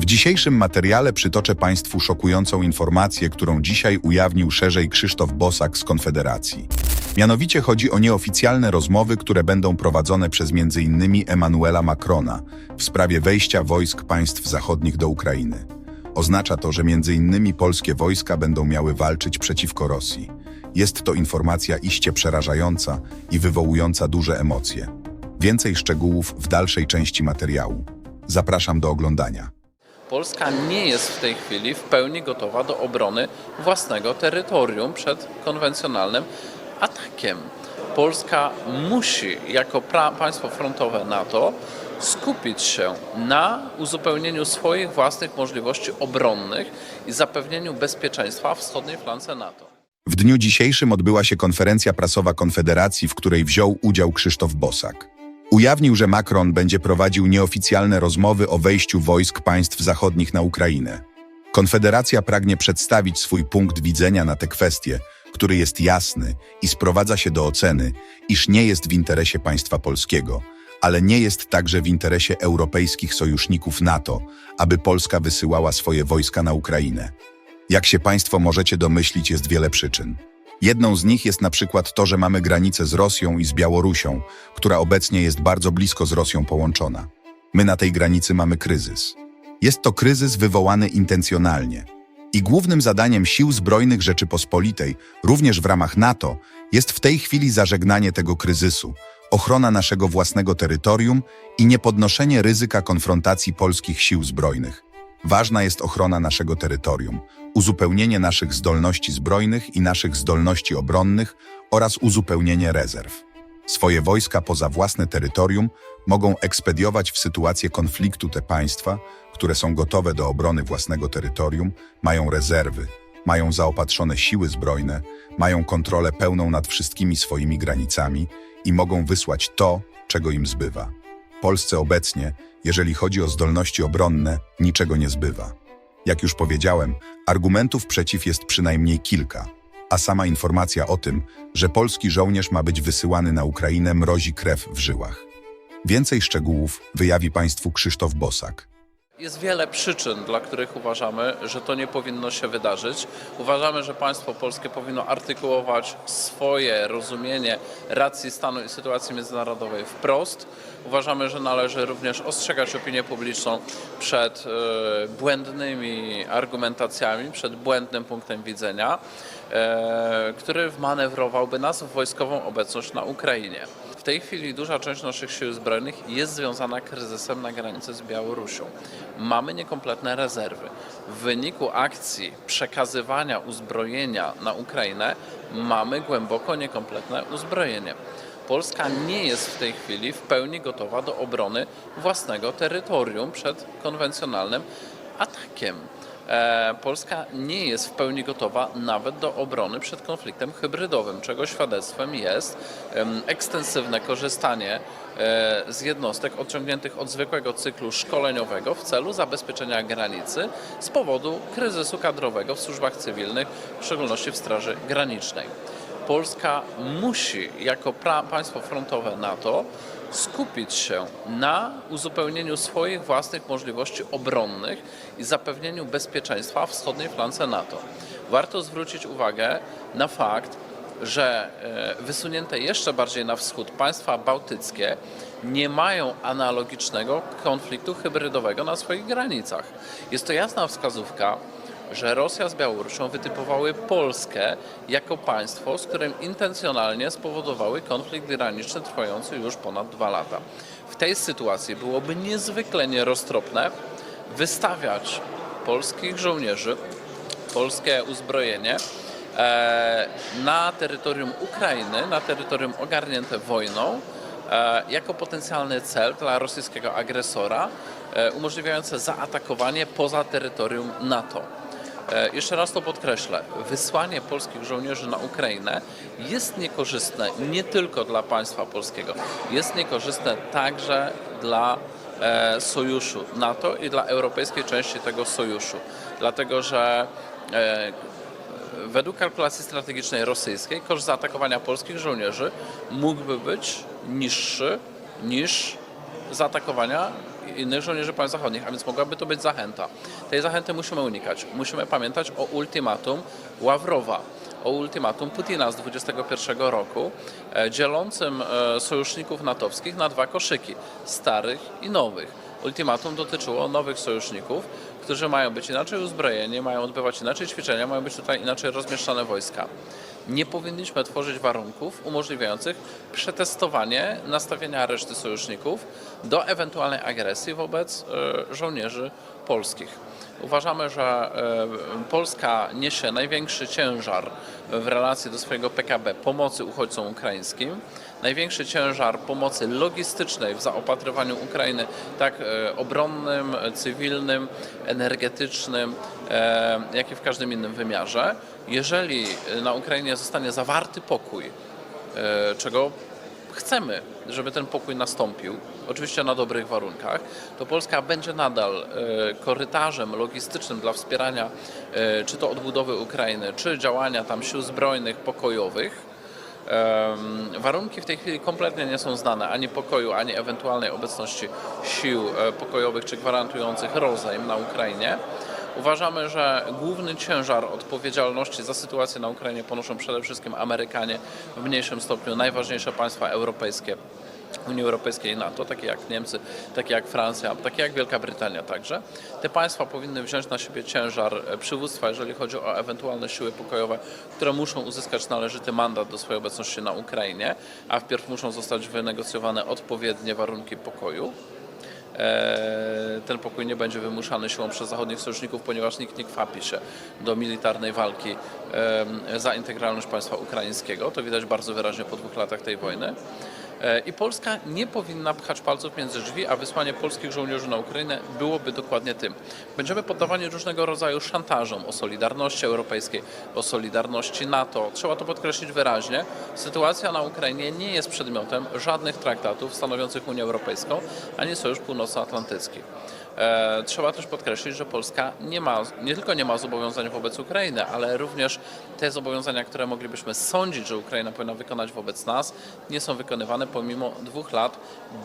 W dzisiejszym materiale przytoczę Państwu szokującą informację, którą dzisiaj ujawnił szerzej Krzysztof Bosak z Konfederacji. Mianowicie chodzi o nieoficjalne rozmowy, które będą prowadzone przez m.in. Emmanuela Macrona w sprawie wejścia wojsk państw zachodnich do Ukrainy. Oznacza to, że m.in. polskie wojska będą miały walczyć przeciwko Rosji. Jest to informacja iście przerażająca i wywołująca duże emocje. Więcej szczegółów w dalszej części materiału. Zapraszam do oglądania. Polska nie jest w tej chwili w pełni gotowa do obrony własnego terytorium przed konwencjonalnym atakiem. Polska musi, jako państwo frontowe NATO, skupić się na uzupełnieniu swoich własnych możliwości obronnych i zapewnieniu bezpieczeństwa wschodniej flance NATO. W dniu dzisiejszym odbyła się konferencja prasowa Konfederacji, w której wziął udział Krzysztof Bosak. Ujawnił, że Macron będzie prowadził nieoficjalne rozmowy o wejściu wojsk państw zachodnich na Ukrainę. Konfederacja pragnie przedstawić swój punkt widzenia na te kwestie, który jest jasny i sprowadza się do oceny, iż nie jest w interesie państwa polskiego, ale nie jest także w interesie europejskich sojuszników NATO, aby Polska wysyłała swoje wojska na Ukrainę. Jak się Państwo możecie domyślić, jest wiele przyczyn. Jedną z nich jest na przykład to, że mamy granicę z Rosją i z Białorusią, która obecnie jest bardzo blisko z Rosją połączona. My na tej granicy mamy kryzys. Jest to kryzys wywołany intencjonalnie. I głównym zadaniem Sił Zbrojnych Rzeczypospolitej, również w ramach NATO, jest w tej chwili zażegnanie tego kryzysu, ochrona naszego własnego terytorium i niepodnoszenie ryzyka konfrontacji polskich sił zbrojnych. Ważna jest ochrona naszego terytorium, uzupełnienie naszych zdolności zbrojnych i naszych zdolności obronnych oraz uzupełnienie rezerw. Swoje wojska poza własne terytorium mogą ekspediować w sytuacji konfliktu te państwa, które są gotowe do obrony własnego terytorium, mają rezerwy, mają zaopatrzone siły zbrojne, mają kontrolę pełną nad wszystkimi swoimi granicami i mogą wysłać to, czego im zbywa. Polsce obecnie, jeżeli chodzi o zdolności obronne, niczego nie zbywa. Jak już powiedziałem, argumentów przeciw jest przynajmniej kilka, a sama informacja o tym, że polski żołnierz ma być wysyłany na Ukrainę, mrozi krew w żyłach. Więcej szczegółów wyjawi Państwu Krzysztof Bosak. Jest wiele przyczyn, dla których uważamy, że to nie powinno się wydarzyć. Uważamy, że państwo polskie powinno artykułować swoje rozumienie racji stanu i sytuacji międzynarodowej wprost. Uważamy, że należy również ostrzegać opinię publiczną przed e, błędnymi argumentacjami, przed błędnym punktem widzenia, e, który wmanewrowałby nas w wojskową obecność na Ukrainie. W tej chwili duża część naszych sił zbrojnych jest związana kryzysem na granicy z Białorusią. Mamy niekompletne rezerwy. W wyniku akcji przekazywania uzbrojenia na Ukrainę mamy głęboko niekompletne uzbrojenie. Polska nie jest w tej chwili w pełni gotowa do obrony własnego terytorium przed konwencjonalnym atakiem. E, Polska nie jest w pełni gotowa nawet do obrony przed konfliktem hybrydowym, czego świadectwem jest ekstensywne korzystanie e, z jednostek odciągniętych od zwykłego cyklu szkoleniowego w celu zabezpieczenia granicy z powodu kryzysu kadrowego w służbach cywilnych, w szczególności w Straży Granicznej. Polska musi jako państwo frontowe NATO skupić się na uzupełnieniu swoich własnych możliwości obronnych i zapewnieniu bezpieczeństwa wschodniej flance NATO. Warto zwrócić uwagę na fakt, że e, wysunięte jeszcze bardziej na wschód państwa bałtyckie nie mają analogicznego konfliktu hybrydowego na swoich granicach. Jest to jasna wskazówka, że Rosja z Białorusią wytypowały Polskę jako państwo, z którym intencjonalnie spowodowały konflikt graniczny trwający już ponad dwa lata. W tej sytuacji byłoby niezwykle nieroztropne wystawiać polskich żołnierzy, polskie uzbrojenie e, na terytorium Ukrainy, na terytorium ogarnięte wojną, e, jako potencjalny cel dla rosyjskiego agresora, e, umożliwiające zaatakowanie poza terytorium NATO. E, Jeszcze raz to podkreślę. Wysłanie polskich żołnierzy na Ukrainę jest niekorzystne nie tylko dla państwa polskiego, jest niekorzystne także dla e, sojuszu NATO i dla europejskiej części tego sojuszu. Dlatego, że e, według kalkulacji strategicznej rosyjskiej koszt zaatakowania polskich żołnierzy mógłby być niższy niż zaatakowania innych żołnierzy państw zachodnich, a więc mogłaby to być zachęta. Tej zachęty musimy unikać. Musimy pamiętać o ultimatum Ławrowa, o ultimatum Putina z 2021 roku, e, dzielącym e, sojuszników natowskich na dwa koszyki, starych i nowych. Ultimatum dotyczyło nowych sojuszników, którzy mają być inaczej uzbrojeni, mają odbywać inaczej ćwiczenia, mają być tutaj inaczej rozmieszczane wojska. Nie powinniśmy tworzyć warunków umożliwiających przetestowanie nastawienia reszty sojuszników do ewentualnej agresji wobec e, żołnierzy polskich. Uważamy, że e, Polska niesie największy ciężar w relacji do swojego PKB pomocy uchodźcom ukraińskim, największy ciężar pomocy logistycznej w zaopatrywaniu Ukrainy, tak e, obronnym, cywilnym, energetycznym, e, jak i w każdym innym wymiarze. Jeżeli na Ukrainie zostanie zawarty pokój, czego chcemy, żeby ten pokój nastąpił, oczywiście na dobrych warunkach, to Polska będzie nadal e, korytarzem logistycznym dla wspierania e, czy to odbudowy Ukrainy, czy działania tam sił zbrojnych pokojowych. Warunki w tej chwili kompletnie nie są znane ani pokoju, ani ewentualnej obecności sił e, pokojowych czy gwarantujących rozejm na Ukrainie. Uważamy, że główny ciężar odpowiedzialności za sytuację na Ukrainie ponoszą przede wszystkim Amerykanie, w mniejszym stopniu najważniejsze państwa europejskie. Unii Europejskiej i NATO, takie jak Niemcy, takie jak Francja, takie jak Wielka Brytania także. Te państwa powinny wziąć na siebie ciężar e, przywództwa, jeżeli chodzi o ewentualne siły pokojowe, które muszą uzyskać należyty mandat do swojej obecności na Ukrainie, a wpierw muszą zostać wynegocjowane odpowiednie warunki pokoju. E, ten pokój nie będzie wymuszany siłą przez zachodnich sojuszników, ponieważ nikt nie kwapi się do militarnej walki za integralność państwa ukraińskiego. To widać bardzo wyraźnie po dwóch latach tej wojny. E, I Polska nie powinna pchać palców między drzwi, a wysłanie polskich żołnierzy na Ukrainę byłoby dokładnie tym. Będziemy poddawani różnego rodzaju szantażom o solidarności europejskiej, o solidarności NATO. Trzeba to podkreślić wyraźnie. Sytuacja na Ukrainie nie jest przedmiotem żadnych traktatów stanowiących Unię Europejską, ani Sojusz Północnoatlantycki. E, Trzeba też podkreślić, że Polska nie ma, nie tylko nie ma zobowiązań wobec Ukrainy, ale również te zobowiązania, które moglibyśmy sądzić, że Ukraina powinna wykonać wobec nas, nie są wykonywane pomimo dwóch lat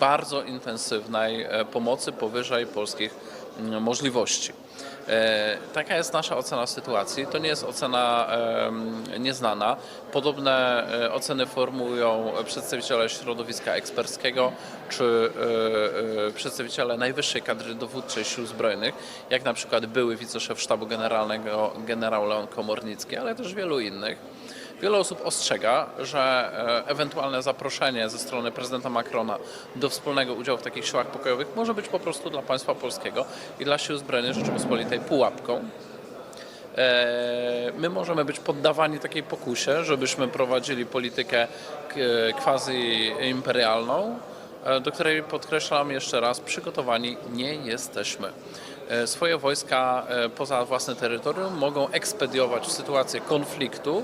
bardzo intensywnej e, pomocy powyżej polskich możliwości. E, Taka jest nasza ocena sytuacji. To nie jest ocena nieznana. Podobne e, oceny formułują przedstawiciele środowiska eksperckiego czy e, przedstawiciele najwyższej kadry dowódczej sił zbrojnych, jak na przykład były wiceszef sztabu generalnego generał Leon Komornicki, ale też wielu innych. Wiele osób ostrzega, że e, ewentualne zaproszenie ze strony prezydenta Macrona do wspólnego udziału w takich siłach pokojowych może być po prostu dla państwa polskiego i dla sił zbrojnych Rzeczypospolitej pułapką. E, My możemy być poddawani takiej pokusie, żebyśmy prowadzili politykę k- quasi-imperialną, e, do której podkreślam jeszcze raz, przygotowani nie jesteśmy. E, Swoje wojska e, poza własne terytorium mogą ekspediować w sytuacji konfliktu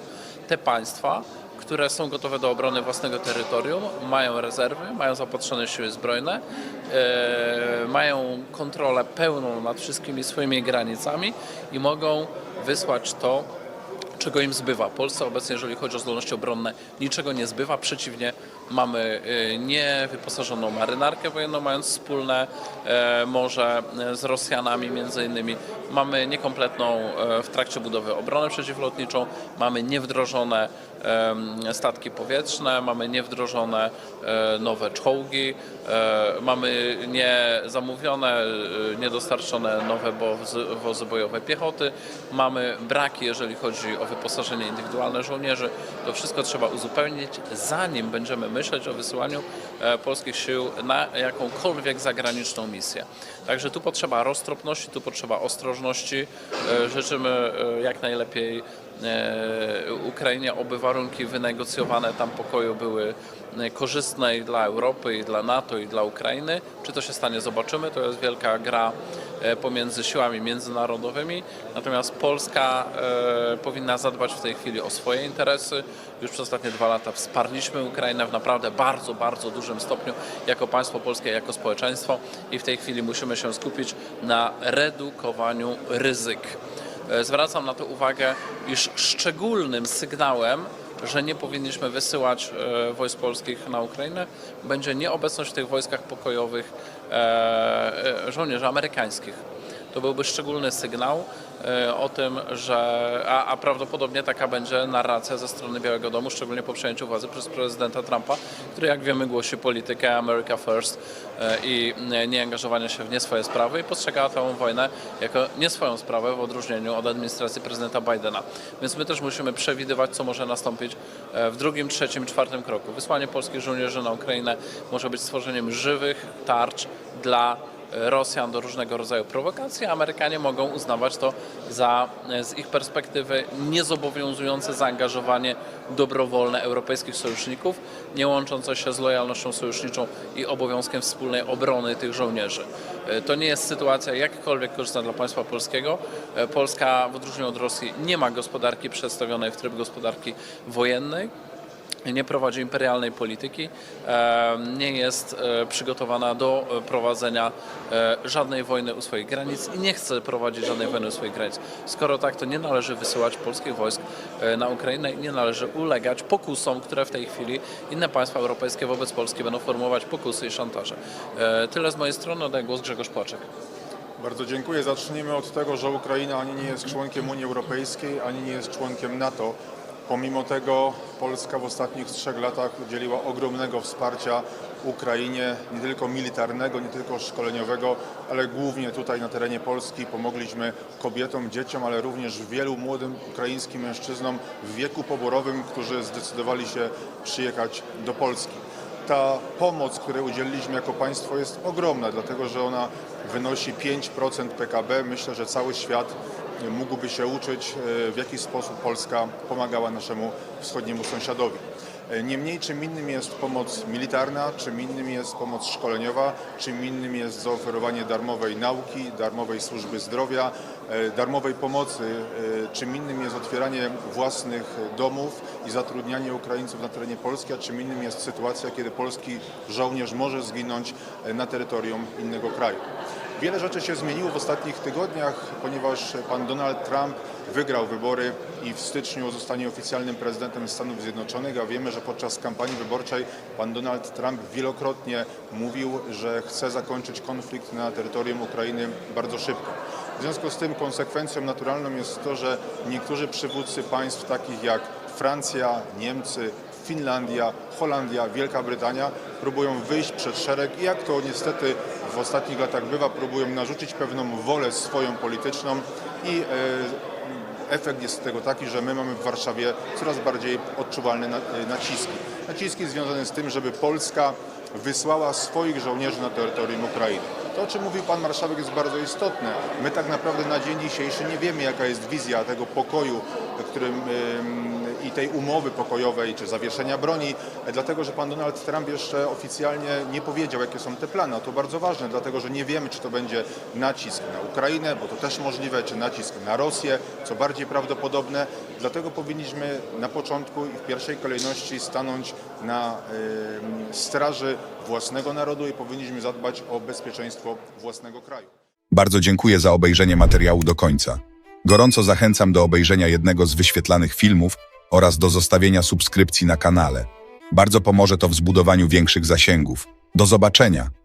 te państwa, które są gotowe do obrony własnego terytorium, mają rezerwy, mają zaopatrzone siły zbrojne, e, mają kontrolę pełną nad wszystkimi swoimi granicami i mogą wysłać to, czego im zbywa. Polsce obecnie, jeżeli chodzi o zdolności obronne, niczego nie zbywa. Przeciwnie, mamy y, niewyposażoną marynarkę wojenną, mając wspólne e, morze e, z Rosjanami między innymi. Mamy niekompletną e, w trakcie budowy obronę przeciwlotniczą, mamy niewdrożone statki powietrzne, mamy niewdrożone e, nowe czołgi, e, mamy niezamówione, niedostarczone nowe wozy, wozy bojowe piechoty, mamy braki, jeżeli chodzi o wyposażenie indywidualne żołnierzy. To wszystko trzeba uzupełnić, zanim będziemy myśleć o wysyłaniu polskich sił na jakąkolwiek zagraniczną misję. Także tu potrzeba roztropności, tu potrzeba ostrożności. E, Życzymy e, jak najlepiej Ukrainie, oby warunki wynegocjowane tam pokoju były e, korzystne i dla Europy, i dla NATO, i dla Ukrainy. Czy to się stanie, zobaczymy. To jest wielka gra e, pomiędzy siłami międzynarodowymi. Natomiast Polska e, powinna zadbać w tej chwili o swoje interesy. Już przez ostatnie dwa lata wsparliśmy Ukrainę w naprawdę bardzo, bardzo dużym stopniu jako państwo polskie, jako społeczeństwo i w tej chwili musimy się skupić na redukowaniu ryzyk. E, Zwracam na to uwagę, iż szczególnym sygnałem że nie powinniśmy wysyłać e, wojsk polskich na Ukrainę, będzie nieobecność w tych wojskach pokojowych e, żołnierzy amerykańskich. To byłby szczególny sygnał e, o tym, że a, a prawdopodobnie taka będzie narracja ze strony Białego Domu, szczególnie po przejęciu władzy przez prezydenta Trumpa, który jak wiemy głosi politykę America First e, i e, nie angażowania się w nie swoje sprawy i postrzega tę wojnę jako nie swoją sprawę w odróżnieniu od administracji prezydenta Bidena. Więc my też musimy przewidywać, co może nastąpić e, w drugim, trzecim, czwartym kroku. Wysłanie polskich żołnierzy na Ukrainę może być stworzeniem żywych tarcz dla Rosjan do różnego rodzaju prowokacji, a Amerykanie mogą uznawać to za e, z ich perspektywy niezobowiązujące zaangażowanie dobrowolne europejskich sojuszników, nie łączące się z lojalnością sojuszniczą i obowiązkiem wspólnej obrony tych żołnierzy. E, To nie jest sytuacja jakkolwiek korzystna dla państwa polskiego. E, Polska w odróżnieniu od Rosji nie ma gospodarki przedstawionej w tryb gospodarki wojennej nie prowadzi imperialnej polityki, e, nie jest e, przygotowana do e, prowadzenia żadnej wojny u swoich granic i nie chce prowadzić żadnej wojny u swoich granic. Skoro tak, to nie należy wysyłać polskich wojsk na Ukrainę i nie należy ulegać pokusom, które w tej chwili inne państwa europejskie wobec Polski będą formułować pokusy i szantaże. Tyle z mojej strony, oddaję głos Grzegorz Płaczek. Bardzo dziękuję. Zacznijmy od tego, że Ukraina ani nie jest członkiem Unii Europejskiej, ani nie jest członkiem NATO. Pomimo tego Polska w ostatnich trzech latach udzieliła ogromnego wsparcia Ukrainie, nie tylko militarnego, nie tylko szkoleniowego, ale głównie tutaj na terenie Polski pomogliśmy kobietom, dzieciom, ale również wielu młodym ukraińskim mężczyznom w wieku poborowym, którzy zdecydowali się przyjechać do Polski ta pomoc, której udzieliliśmy jako państwo jest ogromna, dlatego że ona wynosi 5% PKB. Myślę, że cały świat mógłby się uczyć, e, w jaki sposób Polska pomagała naszemu wschodniemu sąsiadowi. E, Niemniej czym innym jest pomoc militarna, czym innym jest pomoc szkoleniowa, czym innym jest zaoferowanie darmowej nauki, darmowej służby zdrowia, e, darmowej pomocy, czym innym jest otwieranie własnych domów i zatrudnianie Ukraińców na terenie Polski, a czym innym jest sytuacja, kiedy polski żołnierz może zginąć na terytorium innego kraju. Wiele rzeczy się zmieniło w ostatnich tygodniach, ponieważ pan Donald Trump wygrał wybory i w styczniu zostanie oficjalnym prezydentem Stanów Zjednoczonych, a wiemy, że podczas kampanii wyborczej pan Donald Trump wielokrotnie mówił, że chce zakończyć konflikt na terytorium Ukrainy bardzo szybko. W związku z tym konsekwencją naturalną jest to, że niektórzy przywódcy państw takich jak Francja, Niemcy, Finlandia, Holandia, Wielka Brytania próbują wyjść przed szereg jak to niestety ostatnich latach bywa, próbują narzucić pewną wolę swoją polityczną i e, efekt jest tego taki, że my mamy w Warszawie coraz bardziej odczuwalne e, naciski. Naciski związane z tym, żeby Polska wysłała swoich żołnierzy na terytorium Ukrainy. To, o czym mówił pan marszałek, jest bardzo istotne. My tak naprawdę na dzień dzisiejszy nie wiemy, jaka jest wizja tego pokoju, którym ym, i tej umowy pokojowej, czy zawieszenia broni, dlatego że pan Donald Trump jeszcze oficjalnie nie powiedział, jakie są te plany. A to bardzo ważne, dlatego że nie wiemy, czy to będzie nacisk na Ukrainę, bo to też możliwe, czy nacisk na Rosję, co bardziej prawdopodobne. Dlatego powinniśmy na początku i w pierwszej kolejności stanąć na ym, straży własnego narodu i powinniśmy zadbać o bezpieczeństwo własnego kraju. Bardzo dziękuję za obejrzenie materiału do końca. Gorąco zachęcam do obejrzenia jednego z wyświetlanych filmów oraz do zostawienia subskrypcji na kanale. Bardzo pomoże to w zbudowaniu większych zasięgów. Do zobaczenia!